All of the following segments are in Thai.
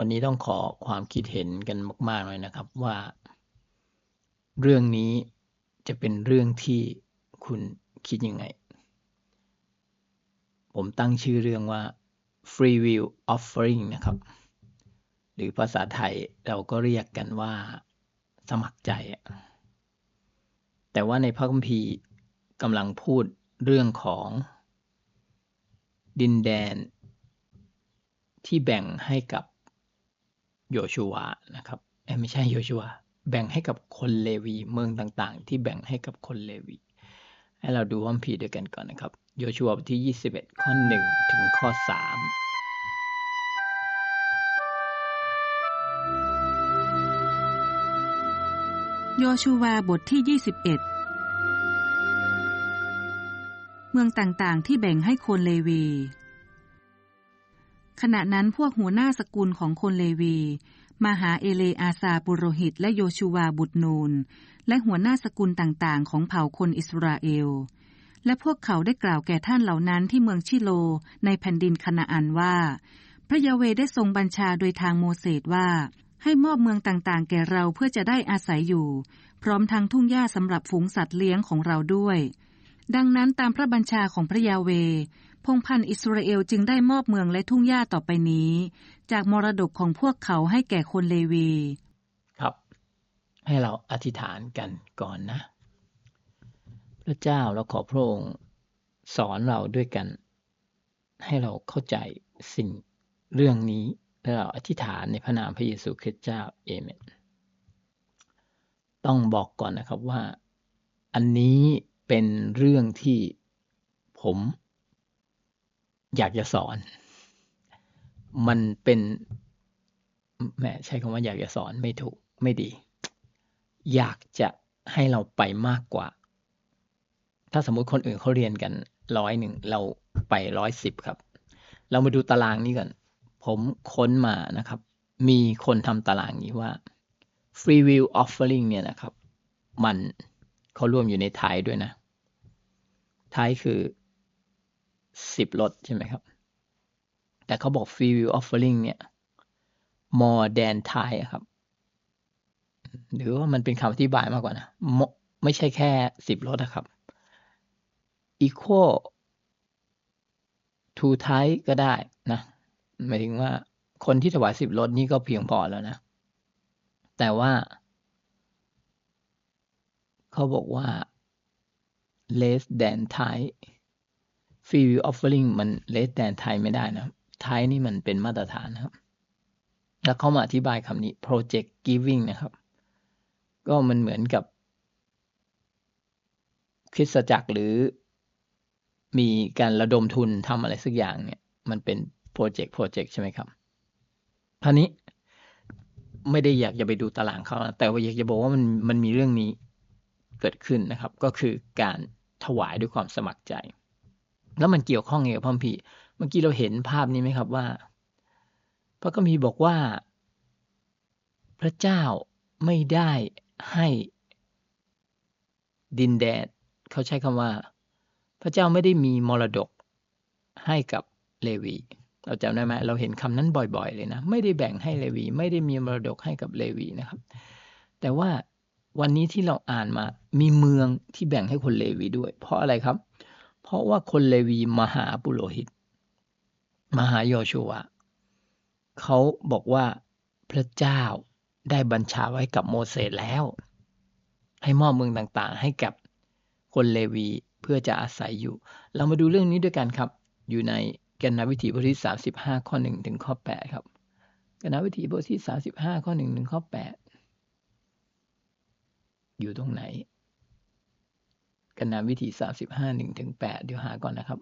วันนี้ต้องขอความคิดเห็นกันมาก ๆ เลยนะครับว่า เรื่องนี้จะเป็นเรื่องที่คุณคิดยังไง ผมตั้งชื่อเรื่องว่า Free Will Offering นะครับ หรือภาษาไทยเราก็เรียกกันว่า สมัครใจ แต่ว่าในพระคัมภีร์กำลังพูดเรื่องของ ดินแดน ที่แบ่งให้กับ โยชูวานะครับไม่ใช่โยชูวาแบ่งให้กับคนเลวีเมืองต่างๆ ที่แบ่งให้กับคนเลวี ให้เราดูพระคัมภีด้วยกันก่อนนะครับ โยชูวาบทที่ 21 ข้อ 1 ถึงข้อ 3โยชูวาบทที่ 21 เมืองต่างๆ ที่แบ่งให้คนเลวี ขณะนั้นพวกหัวหน้าสกุลของคนเลวี มาหาเอเลอาซาปุโรหิต และโยชูวาบุตรนูน และหัวหน้าสกุลต่างๆ ของเผ่าคนอิสราเอล และพวกเขาได้กล่าวแก่ท่านเหล่านั้นที่เมืองชิโลในแผ่นดินคณาอันว่า พระยาเวได้ทรงบัญชาโดยทางโมเสสว่า ให้มอบเมืองต่างๆ แก่เราเพื่อจะได้อาศัยอยู่ พร้อมทั้งทุ่งหญ้าสำหรับฝูงสัตว์เลี้ยงของเราด้วย ดังนั้นตามพระบัญชาของพระยาเว งพันอิสราเอลจึงได้มอบเมืองและทุ่งหญ้าต่อไปนี้ จากมรดกของพวกเขาให้แก่คนเลวี ครับ ให้เราอธิษฐานกันก่อนนะ พระเจ้าเราขอพระองค์สอนเราด้วยกัน ให้เราเข้าใจสิ่งเรื่องนี้และเราอธิษฐานในพระนามพระเยซูคริสต์เจ้าเอเมนต้องบอกก่อนนะครับว่า อันนี้เป็นเรื่องที่ผม อยากจะสอน มันเป็นแม่ใช้คำว่าอยากจะสอนไม่ถูกไม่ดี อยากจะให้เราไปมากกว่า ถ้าสมมุติคนอื่นเขาเรียนกันร้อยหนึ่งเราไปร้อยสิบครับ เรามาดูตารางนี้ก่อนผมค้นมานะครับ มีคนทำตารางนี้ว่า Free Will Offering เนี่ยนะครับ มันเขารวมอยู่ในไทยด้วยนะไทยคือ สิบลดใช่ไหมครับ แต่เขาบอก Free Will Offering เนี่ย more than Thai ครับ หรือว่ามันเป็นคำอธิบายมากกว่านะ ไม่ใช่แค่สิบลดนะครับ equal to Thai ก็ได้นะหมายถึงว่าคนที่ถวายสิบลดนี่ก็เพียงพอแล้วนะ แต่ว่า เขาบอกว่า less than Thai free will offering มัน less than Thai ไม่ได้นะ Thai นี่มันเป็นมาตรฐานนะครับ แล้วเขามาอธิบายคำนี้ project giving นะครับ ก็มันเหมือนกับคริสตจักรหรือมีการระดมทุนทำอะไรสักอย่างเนี่ย มันเป็นโปรเจกต์โปรเจกต์ใช่ไหมครับครานี้ไม่ได้อยากจะไปดูตารางเขาแต่ว่าอยากจะบอกว่ามันมันมีเรื่องนี้เกิดขึ้นนะครับ ก็คือการถวายด้วยความสมัครใจ แล้วมันเกี่ยวข้องกับพระพีเมื่อกี้เราเห็นภาพนี้ไหมครับว่า พระก็มีบอกว่า พระเจ้าไม่ได้ให้ดินแดน เขาใช้คำว่า พระเจ้าไม่ได้มีมรดกให้กับเลวี เราจำได้ไหมเราเห็นคำนั้นบ่อยๆ เลยนะ ไม่ได้แบ่งให้เลวี ไม่ได้มีมรดกให้กับเลวีนะครับ แต่ว่าวันนี้ที่เราอ่านมามีเมืองที่แบ่งให้คนเลวีด้วย เพราะอะไรครับเพราะว่าคนเลวีมหาปุโรหิต มหาโยชูวเขาบอกว่าพระเจ้าได้บัญชาไว้กับโมเสสแล้ว ให้มอบเมืองต่างๆ ให้กับคนเลวีเพื่อจะอาศัยอยู่ เรามาดูเรื่องนี้ด้วยกันครับ อยู่ในกันนวิถีบทที่35 ข้อ 1 ถึงข้อ 8 ครับกันนวิถีบทที่35 ข้อ 1 ถึงข้อ 8 อยู่ตรงไหน กันนวิถี35 1ถึง8เดี๋ยวหาก่อนนะครับ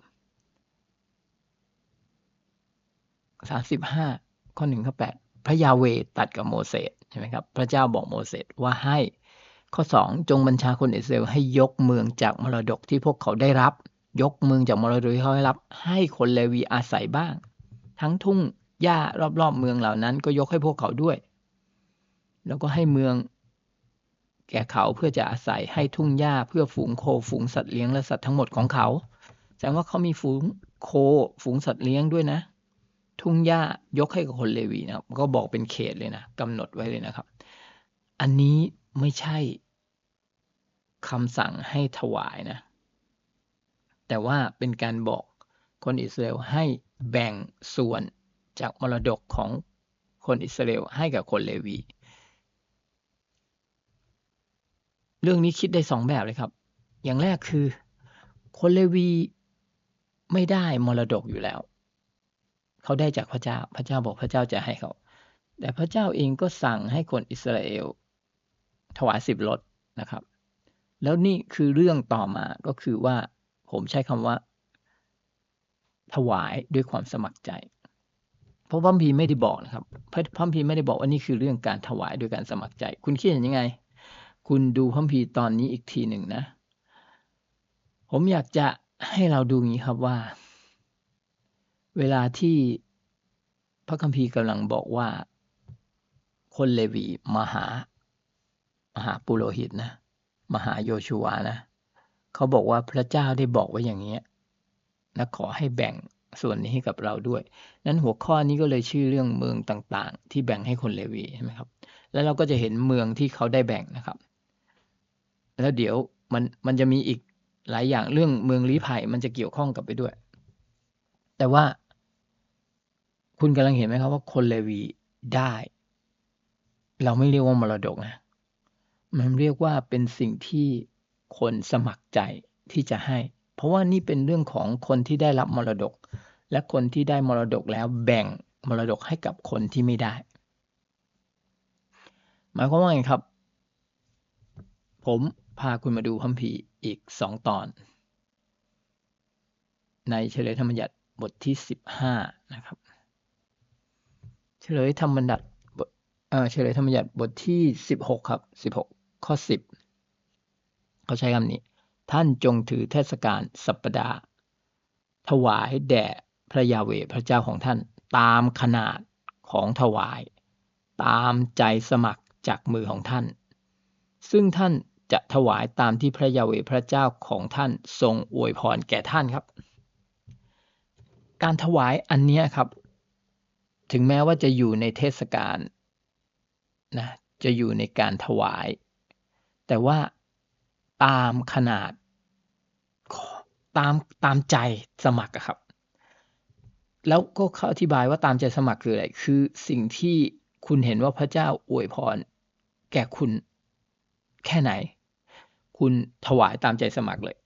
35ข้อ1ข้อ8พระยาเวตัดกับโมเสสใช่ไหมครับ พระเจ้าบอกโมเสสว่าให้ข้อ2จงบัญชาคนอิสราเอลให้ยกเมืองจากมรดกที่พวกเขาได้รับ ยกเมืองจากมรดกที่เขาได้รับ ให้คนเลวีอาศัยบ้าง ทั้งทุ่งหญ้ารอบๆเมืองเหล่านั้น ก็ยกให้พวกเขาด้วย แล้วก็ให้เมือง แก่เขาเพื่อจะอาศัยให้ทุ่งหญ้าเพื่อฝูงโคฝูงสัตว์เลี้ยงและสัตว์ทั้งหมดของเขาแสดงว่าเขามีฝูงโคฝูงสัตว์เลี้ยงด้วยนะ ทุ่งหญ้ายกให้กับคนเลวีนะก็บอกเป็นเขตเลยนะกำหนดไว้เลยนะครับ อันนี้ไม่ใช่คำสั่งให้ถวายนะ แต่ว่าเป็นการบอกคนอิสราเอลให้แบ่งส่วนจากมรดกของคนอิสราเอลให้กับคนเลวี เรื่องนี้คิดได้สองแบบเลยครับ อย่างแรกคือ คนเลวีไม่ได้มรดกอยู่แล้ว เขาได้จากพระเจ้า พระเจ้าบอกพระเจ้าจะให้เขา แต่พระเจ้าเองก็สั่งให้คนอิสราเอล ถวายสิบรถนะครับ แล้วนี่คือเรื่องต่อมาก็คือว่าผมใช้คำว่า ถวายด้วยความสมัครใจ เพราะพระคัมภีร์ไม่ได้บอกนะครับ พระคัมภีร์ไม่ได้บอกว่านี่คือเรื่องการถวายด้วยการสมัครใจ คุณคิดเห็นยังไง คุณดูพระคัมภีร์ตอนนี้อีกทีหนึ่งนะ ผมอยากจะให้เราดูงี้ครับว่า เวลาที่พระคัมภีร์กำลังบอกว่า คนเลวีมาหามหาปุโรหิตนะมหาโยชูวานะเขาบอกว่าพระเจ้าได้บอกไว้อย่างนี้และขอให้แบ่งส่วนนี้ให้กับเราด้วย นั้นหัวข้อนี้ก็เลยชื่อเรื่องเมืองต่างๆ ที่แบ่งให้คนเลวีใช่ไหมครับ แล้วเราก็จะเห็นเมืองที่เขาได้แบ่งนะครับ แล้วเดี๋ยวมันมันจะมีอีกหลายอย่างเรื่องเมืองลี้ภัยมันจะเกี่ยวข้องกับไปด้วย แต่ว่า คุณกำลังเห็นไหมครับว่าคนเลวีได้ เราไม่เรียกว่ามรดกนะ มันเรียกว่าเป็นสิ่งที่คนสมัครใจที่จะให้ เพราะว่านี่เป็นเรื่องของคนที่ได้รับมรดก และคนที่ได้มรดกแล้วแบ่งมรดกให้กับคนที่ไม่ได้ หมายความว่าไงครับ ผม พาคุณมาดูพัมพีร์อีกสองตอน ในเฉลยธรรมบัญญัติบทที่สิบห้านะครับ เฉลยธรรมบัญญัติบทเอ่อเฉลยธรรมบัญญัติบทที่สิบหกครับสิบหกข้อสิบเขาใช้คำนี้ ท่านจงถือเทศกาลสัปปดาห์ถวายแด่พระยาเวพระเจ้าของท่านตามขนาดของถวาย ตามใจสมัครจากมือของท่าน ซึ่งท่าน จะถวายตามที่พระยาเวพระเจ้าของท่านทรงอวยพรแก่ท่านครับ การถวายอันนี้ครับ ถึงแม้ว่าจะอยู่ในเทศกาลนะจะอยู่ในการถวาย แต่ว่าตามขนาดตามตามใจสมัครครับ แล้วก็เขาอธิบายว่าตามใจสมัครคืออะไร คือสิ่งที่คุณเห็นว่าพระเจ้าอวยพร แก่คุณแค่ไหน คุณถวายตามใจสมัครเลย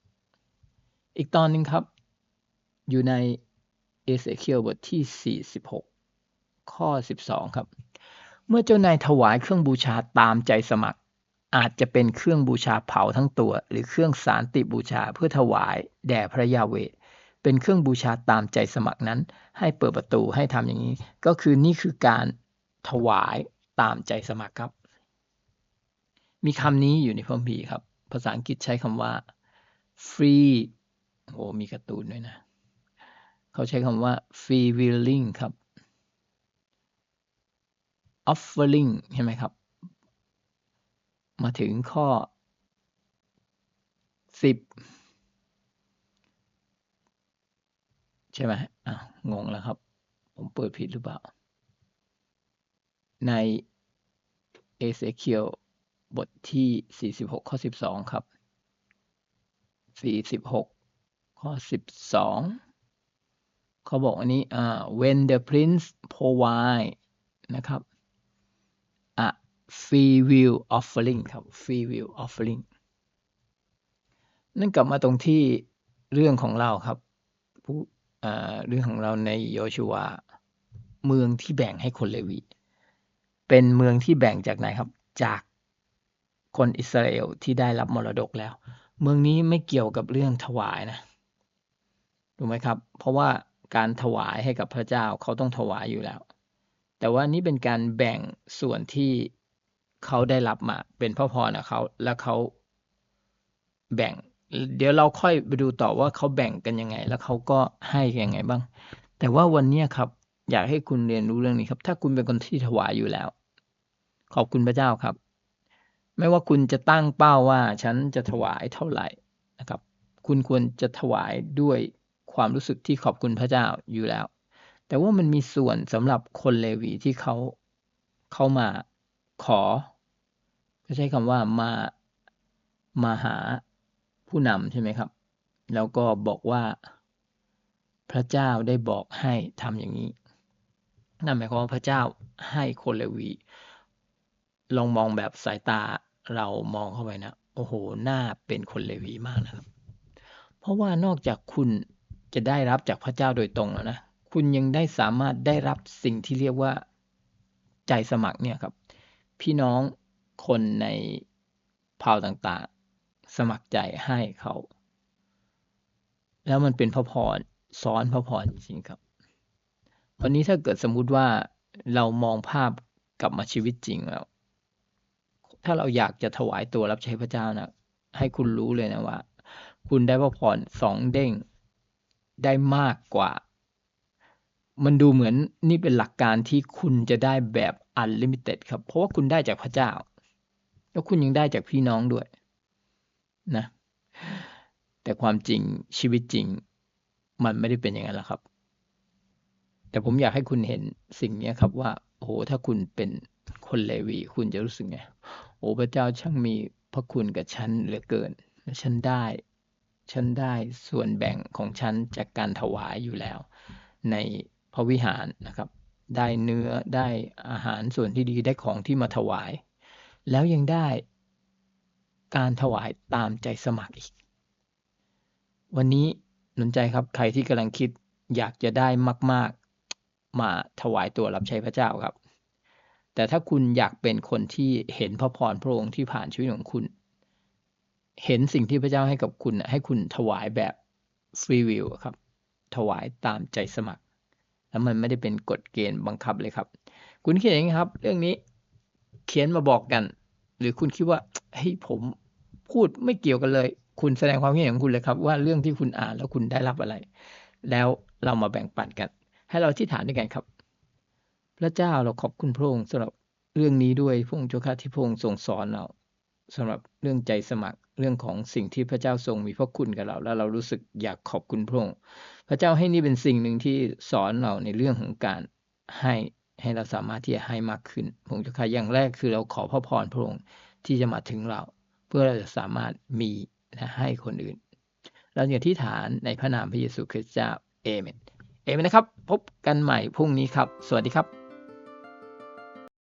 อีกตอนหนึ่งครับ อยู่ในเอเสเคียลบทที่ 46 ข้อ 12 ครับ เมื่อเจ้านายถวายเครื่องบูชาตามใจสมัคร อาจจะเป็นเครื่องบูชาเผาทั้งตัว หรือเครื่องสารติบูชาเพื่อถวายแด่พระยาเวเป็นเครื่องบูชาตามใจสมัครนั้น ให้เปิดประตูให้ทำอย่างนี้ ก็คือนี่คือการถวายตามใจสมัครครับ มีคำนี้อยู่ในพระคัมภีร์ครับ ภาษาอังกฤษใช้คำว่า free โอ้มีการ์ตูนด้วยนะ เขาใช้คำว่า free willing ครับ offering ใช่ไหมครับ มาถึงข้อสิบใช่ไหมอะงงแล้วครับ ผมเปิดผิดหรือเปล่า ในเอเซเคียล บทที่ 46 ข้อ 12 ครับ 46 ข้อ 12 เขาบอกอันนี้อ่า when the prince provide นะครับ a free will offering ครับ free will offering นั่นกลับมาตรงที่เรื่องของเราครับผู้เรื่องของเราในโยชูวเมืองที่แบ่งให้คนเลวี เป็นเมืองที่แบ่งจากไหนครับ จาก คนอิสราเอลที่ได้รับมรดกแล้ว เมืองนี้ไม่เกี่ยวกับเรื่องถวายนะถูกไหมครับ เพราะว่าการถวายให้กับพระเจ้าเขาต้องถวายอยู่แล้ว แต่ว่านี่เป็นการแบ่งส่วนที่เขาได้รับมา เป็นพระพรนะเขาแล้วเขาแบ่ง เดี๋ยวเราค่อยไปดูต่อว่าเขาแบ่งกันยังไง แล้วเขาก็ให้ยังไงบ้าง แต่ว่าวันนี้ครับ อยากให้คุณเรียนรู้เรื่องนี้ครับ ถ้าคุณเป็นคนที่ถวายอยู่แล้ว ขอบคุณพระเจ้าครับ ไม่ว่าคุณจะตั้งเป้าว่าฉันจะถวายเท่าไหร่นะครับ คุณควรจะถวายด้วยความรู้สึกที่ขอบคุณพระเจ้าอยู่แล้ว แต่ว่ามันมีส่วนสำหรับคนเลวีที่เขาเข้ามาขอก็ใช้คำว่ามามาหาผู้นำใช่ไหมครับ แล้วก็บอกว่าพระเจ้าได้บอกให้ทำอย่างนี้นั่นหมายความว่าพระเจ้าให้คนเลวี ลองมองแบบสายตา เรามองเข้าไปนะ โอ้โหหน่าเป็นคนเลวีมากนะครับ เพราะว่านอกจากคุณจะได้รับจากพระเจ้าโดยตรงแล้วนะ คุณยังได้สามารถได้รับสิ่งที่เรียกว่าใจสมัครเนี่ยครับ พี่น้องคนในเผ่าต่างๆ สมัครใจให้เขา แล้วมันเป็นพระพรซ้อนพระพรจริงๆครับ วันนี้ถ้าเกิดสมมุติว่าเรามองภาพกลับมาชีวิตจริงแล้ว ถ้าเราอยากจะถวายตัวรับใช้พระเจ้านะให้คุณรู้เลยนะว่า คุณได้พระพรสองเด้งได้มากกว่า มันดูเหมือนนี่เป็นหลักการที่คุณจะได้แบบอันลิมิเต็ดครับ เพราะว่าคุณได้จากพระเจ้า แล้วคุณยังได้จากพี่น้องด้วยนะ แต่ความจริงชีวิตจริง มันไม่ได้เป็นอย่างนั้นแล้วครับ แต่ผมอยากให้คุณเห็นสิ่งนี้ครับว่าโอ้โหถ้าคุณเป็นคนเลวี คุณจะรู้สึกไง โอ้พระเจ้าช่างมีพระคุณกับฉันเหลือเกิน ฉันได้ ฉันได้ส่วนแบ่งของฉันจากการถวายอยู่แล้ว ในพระวิหารนะครับ ได้เนื้อได้อาหารส่วนที่ดีได้ของที่มาถวาย แล้วยังได้การถวายตามใจสมัครอีก วันนี้หนุนใจครับใครที่กำลังคิดอยากจะได้มาก ๆ มาถวายตัวรับใช้พระเจ้าครับ แต่ถ้าคุณอยากเป็นคนที่เห็นพระพรพระองค์ที่ผ่านชีวิตของคุณ เห็นสิ่งที่พระเจ้าให้กับคุณให้คุณถวายแบบฟรีวิวครับ ถวายตามใจสมัคร แล้วมันไม่ได้เป็นกฎเกณฑ์บังคับเลยครับ คุณคิดอย่างนี้ครับ เรื่องนี้เขียนมาบอกกัน หรือคุณคิดว่าเฮ้ยผมพูดไม่เกี่ยวกันเลย คุณแสดงความคิดเห็นของคุณเลยครับ ว่าเรื่องที่คุณอ่านแล้วคุณได้รับอะไร แล้วเรามาแบ่งปันกัน ให้เราที่ฐานด้วยกันครับ พระเจ้าเราขอบคุณพระองค์สำหรับเรื่องนี้ด้วยพระองค์เจ้าข้าที่พระองค์ทรงสอนเราสำหรับเรื่องใจสมัครเรื่องของสิ่งที่พระเจ้าทรงมีพระคุณกับเรา แล้วเรารู้สึกอยากขอบคุณพระองค์พระเจ้าให้นี่เป็นสิ่งหนึ่งที่สอนเราในเรื่องของการให้ให้เราสามารถที่จะให้มากขึ้นพระองค์เจ้าข้าอย่างแรกคือเราขอพระพรพระองค์ที่จะมาถึงเรา เพื่อเราจะสามารถมีและให้คนอื่นเราอย่าที่ฐานในพระนามพระเยซูคริสต์เจ้าเอเมนเอเมนนะครับ พบกันใหม่พรุ่งนี้ครับ สวัสดีครับ